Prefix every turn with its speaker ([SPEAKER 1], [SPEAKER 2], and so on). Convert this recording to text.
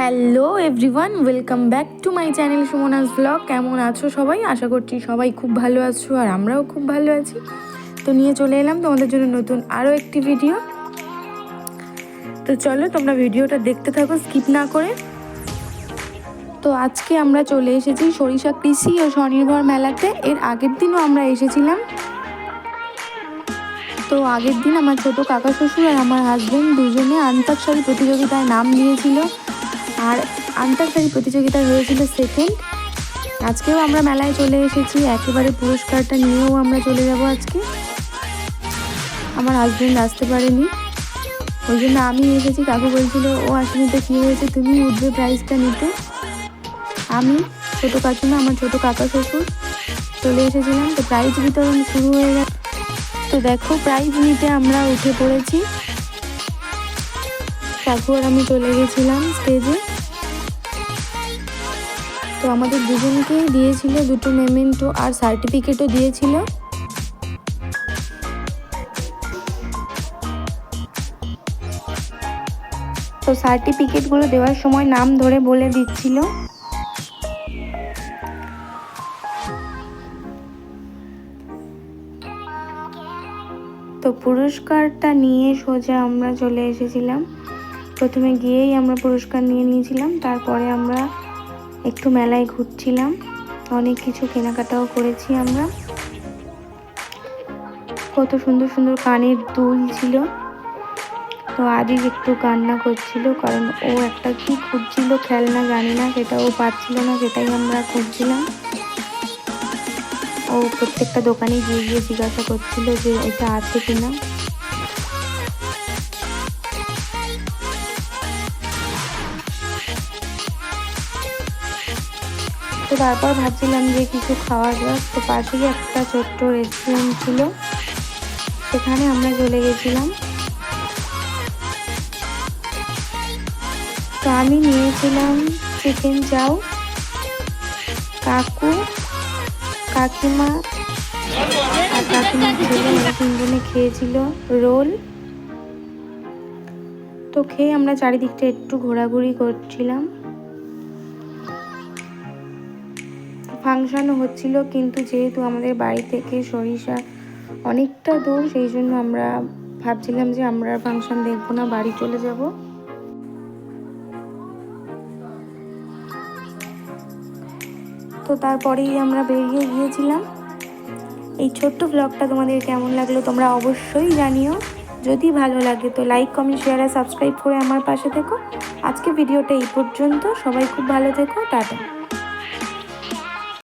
[SPEAKER 1] Hello everyone, welcome back to my channel Sumana's blog. কেমন আছো সবাই? আশা করছি সবাই খুব ভালো আছো আর আমরাও খুব ভালো আছি। তো নিয়ে চলে এলাম তোমাদের জন্য নতুন আরও একটি ভিডিও তো চলো তোমরা ভিডিওটা দেখতে থাকো স্কিপ না করে। তো আজকে আমরা চলে এসেছি সরিষা কৃষি ও স্বনির্ভর মেলাতে। এর আগের দিনও আমরা এসেছিলাম। তো আগের দিন আমার ছোট কাকা শ্বশুর আর আমার হাজব্যান্ড দুজনে আন্তাক্ষরী প্রতিযোগিতায় নাম দিয়েছিল। আর আন্তাক্ষরী প্রতিযোগিতা হয়েছিল সেকেন্ড আজকেও আমরা মেলায় চলে এসেছি, একেবারে পুরস্কারটা নিয়েও আমরা চলে যাব আজকে। আমার হাজবেন্ড আসতে পারেনি। ওই জন্য আমি এসেছি, কাকু বলছিল, ও আসেনি তো কী হয়েছে? তুমি উঠবে প্রাইজটা নিতে। আমি ছোটো কাকিমা, আমার ছোটো কাকা শ্বশুর চলে এসেছিলাম। তো প্রাইজ বিতরণ শুরু হয়ে গেছে তো দেখো প্রাইজ নিতে আমরা উঠে পড়েছি। আর আমি চলে গেছিলাম স্টেজে তো আমাদের দুজনকে দিয়েছিল, দুটো মেমেন্টো আর সার্টিফিকেটও দিয়েছিল। তো সার্টিফিকেটগুলো দেওয়ার সময় নাম ধরে বলে দিচ্ছিল। তো পুরস্কারটা নিয়ে সোজা আমরা চলে এসেছিলাম। প্রথমে গিয়েই আমরা পুরস্কার নিয়ে নিয়েছিলাম, তারপরে আমরা একটু মেলায় ঘুরছিলাম, অনেক কিছু কেনাকাটাও করেছি আমরা। কত সুন্দর সুন্দর কানের দুল ছিল। তো আজই একটু কান্না করছিল, কারণ ও একটা কি খুঁজছিল খেলনা জানি না, সেটা ও পাচ্ছিল না, সেটাই আমরা খুঁজছিলাম। ও প্রত্যেকটা দোকানে গিয়ে গিয়ে জিজ্ঞাসা করছিল যে এটা আছে কিনা। তো তারপর ভাবছিলাম যে কিছু খাওয়া যাক। তো পাশেই একটা ছোট্ট রেস্টুরেন্ট ছিল। সেখানে আমরা চলে গেছিলাম। তো আমি নিয়েছিলাম চিকেন চাউ কাকু, কাকিমা, আর কাকিমার ছেলে তিনজনে খেয়েছিল রোল। তো খেয়ে আমরা চারিদিকটা একটু ঘোরাঘুরি করছিলাম। ফাংশানও হচ্ছিল, কিন্তু যেহেতু আমাদের বাড়ি থেকে সরিষা অনেকটা দূর, সেই জন্য আমরা ভাবছিলাম যে আমরা ফাংশন দেখব না, বাড়ি চলে যাব। তো তারপরেই আমরা বেরিয়ে গিয়েছিলাম। এই ছোট্ট ব্লগটা তোমাদের কেমন লাগল তোমরা অবশ্যই জানিও। যদি ভালো লাগে তো লাইক কমেন্ট শেয়ার আর সাবস্ক্রাইব করে আমার পাশে থেকো। আজকে ভিডিওটা এই পর্যন্ত। সবাই খুব ভালো থেকো। টাটা।